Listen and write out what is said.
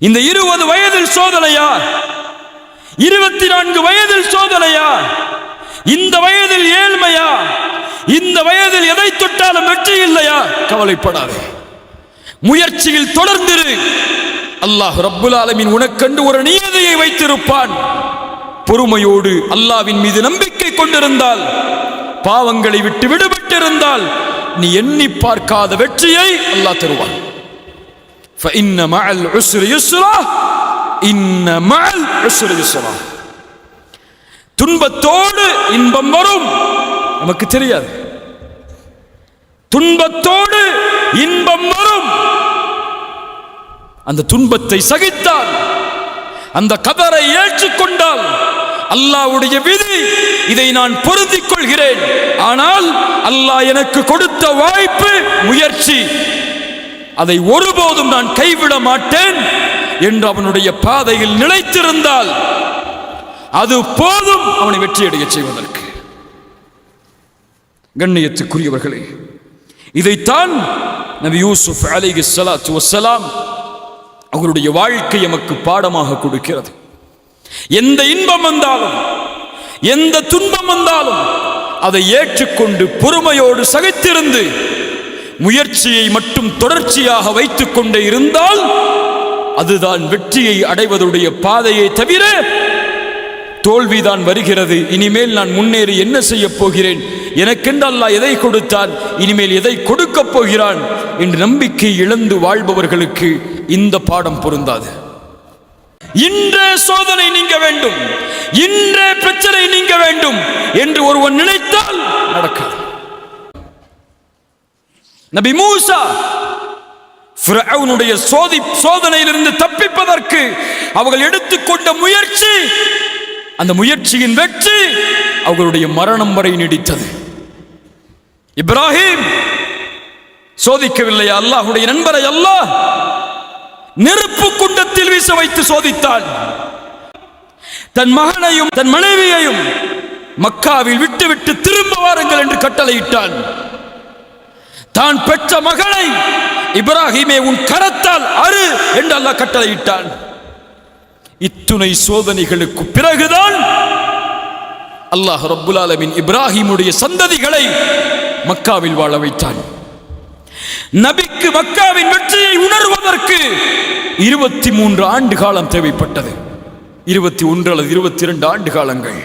இந்த இருபது வயதில் சோதனையா இருபத்தி நான்கு வயதில் சோதனையா இந்த வயதில் ஏழ்மையா இந்த வயதில் எதை தொட்டாலும் வெற்றி இல்லையா கவலைப்படாதே. முயற்சியில் தொடர்ந்திரு. அல்லாஹ் ரப்புல் ஆலமின் உனக்கண்டு ஒரு நியதியை வைத்திருப்பான். பொறுமையோடு அல்லாவின் மீது நம்பிக்கை கொண்டிருந்தால் பாவங்களை விட்டு விடுபட்டிருந்தால் நீ எண்ணி பார்க்காத வெற்றியை அல்லாஹ் தருவான். فإن مع العسر يسرا إن مع العسر يسرا துன்பத்தோடு இன்பம் வரும் நமக்கு தெரியாது துன்பத்தோடு இன்பம் வரும் அந்த துன்பத்தை சகித்தால் அந்த கதரை ஏற்றுக்கொண்டால் அல்லாஹ்வுடைய விதி இதை நான் பொருந்திக் கொள்கிறேன் ஆனால் அல்லாஹ் எனக்கு கொடுத்த வாய்ப்பு முயற்சி அதை ஒருபோதும் நான் கைவிட மாட்டேன் என்று அவனுடைய பாதையில் நிலைத்திருந்தால் அது போதும் அவனை வெற்றியடைய செய்வதற்கு. கண்ணியத்துக்குரியவர்களே இதைத்தான் நபி யூசுப் அலைஹி சலாத்து வசலாம் அவருடைய வாழ்க்கை எமக்கு பாடமாக கொடுக்கிறது. எந்த இன்பம் வந்தாலும் எந்த துன்பம் வந்தாலும் அதை ஏற்றுக்கொண்டு பொறுமையோடு சகித்திருந்து முயற்சியை மட்டும் தொடர்ச்சியாக வைத்துக் கொண்டே இருந்தால் அதுதான் வெற்றியை அடைவதுடைய பாதையை தவிர தோல்விதான் வருகிறது. இனிமேல் நான் முன்னேறி என்ன செய்ய போகிறேன்? எனக்கென்று அல்லாஹ் எதை கொடுத்தான்? இனிமேல் எதை கொடுக்கப் போகிறான்? என்று நம்பிக்கை இழந்து வாழ்பவர்களுக்கு இந்த பாடம் பொருந்தாது. இன்றே சோதனை நீங்க வேண்டும். இன்றே பிரச்சனை நீங்க வேண்டும் என்று ஒருவன் நினைத்தால் நடக்காது. நபி மூசா ஃபிரௌனுடைய சோதி சோதனையிலிருந்து தப்பிப்பதற்கு அவர்கள் எடுத்துக்கொண்ட முயற்சி அந்த முயற்சியின் வெற்றி அவர்களுடைய மரணம் வரை நீடித்தது. இப்ராஹிம் சோதிக்கவில்லை அல்லாஹுடைய நண்பரை அல்லாஹ் நெருப்பு குண்டத்தில் வீச வைத்து சோதித்தான் தன் மகனையும் தன் மனைவியையும் மக்காவில் விட்டுவிட்டு திரும்ப வாருங்கள் என்று கட்டளையிட்டான். தான் பெற்ற மகளை இப்ராஹிமே உன் கரத்தால் அரு என்று அல்லாஹ் கட்டளையிட்டான். இத்துணை சோதனைகளுக்கு பிறகுதான் அல்லாஹ் ரப்புல் ஆலமின் இப்ராஹிமுடைய சந்ததிகளை மக்காவில் வாழ வைத்தான். நபிக்கு மக்காவின் வெற்றியை உணர்வதற்கு இருபத்தி மூன்று ஆண்டு காலம் தேவைப்பட்டது. இருபத்தி ஒன்று அல்லது இருபத்தி இரண்டு ஆண்டு காலங்கள்.